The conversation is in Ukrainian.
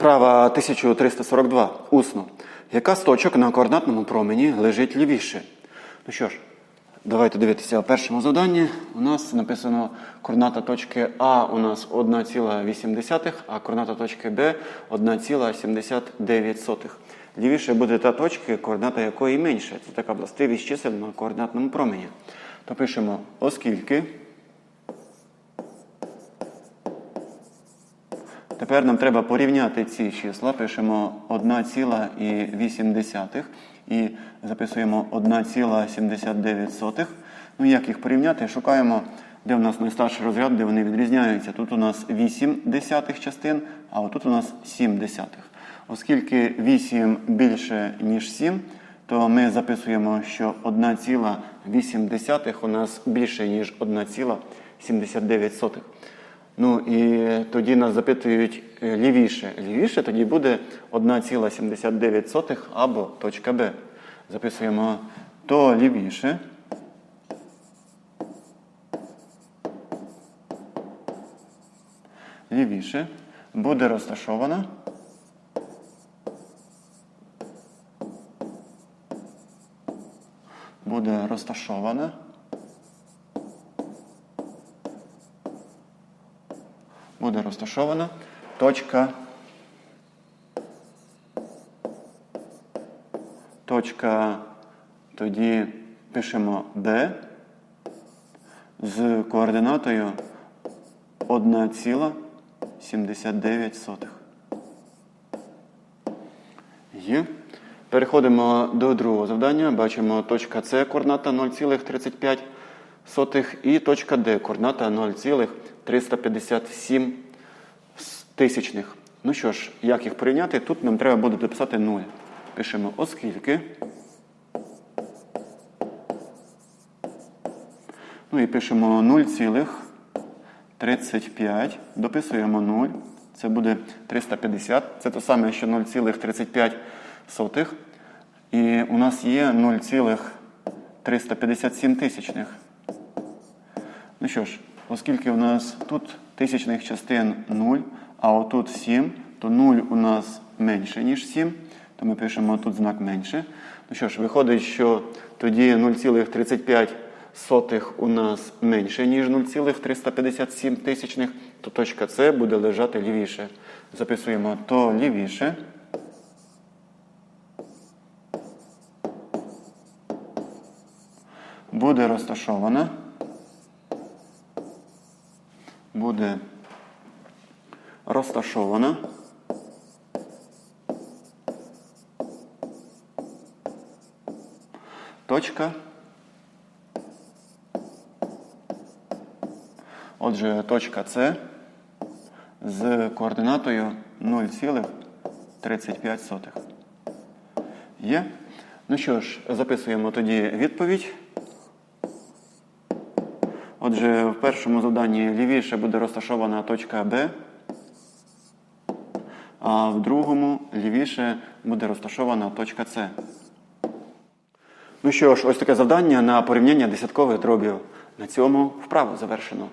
Вправа 1342. Усно. Яка з точок на координатному промені лежить лівіше? Ну що ж, давайте дивитися в першому завданні. У нас написано координата точки А у нас 1,8, а координата точки Б 1,79. Лівіше буде та точка, координата якої менше. Це така властивість чисел на координатному промені. То пишемо, оскільки. Тепер нам треба порівняти ці числа. Пишемо 1,8 і записуємо 1,79. Ну, як їх порівняти? Шукаємо, де в нас найстарший розряд, де вони відрізняються. Тут у нас 8 десятих частин, а отут у нас 7 десятих. Оскільки 8 більше, ніж 7, то ми записуємо, що 1,8 у нас більше, ніж 1,79. Ну і тоді нас запитують е, лівіше. Лівіше тоді буде 1,79 або точка Б. Записуємо то лівіше. Лівіше буде розташована. Буде розташована. Буде розташована точка. Точка, тоді пишемо D з координатою 1,79. Є. Переходимо до другого завдання. Бачимо точка С координата 0,35 і точка Д координата 0,357 тисячних. Ну що ж, як їх порівняти? Тут нам треба буде дописати 0. Пишемо оскільки. Ну і пишемо 0,35. Дописуємо 0. Це буде 350. Це те саме, що 0,35. І у нас є 0,357 тисячних. Ну що ж, оскільки у нас тут тисячних частин 0, а отут 7, то 0 у нас менше, ніж 7, то ми пишемо тут знак менше. Ну що ж, виходить, що тоді 0,35 у нас менше, ніж 0,357 тисячних, то точка С буде лежати лівіше. Записуємо то лівіше. Буде розташована. Буде розташована. Точка. Отже, точка С з координатою 0,35. Є? Ну що ж, записуємо тоді відповідь. Отже, в першому завданні лівіше буде розташована точка Б, а в другому лівіше буде розташована точка С. Ну що ж, ось таке завдання на порівняння десяткових дробів. На цьому вправу завершено.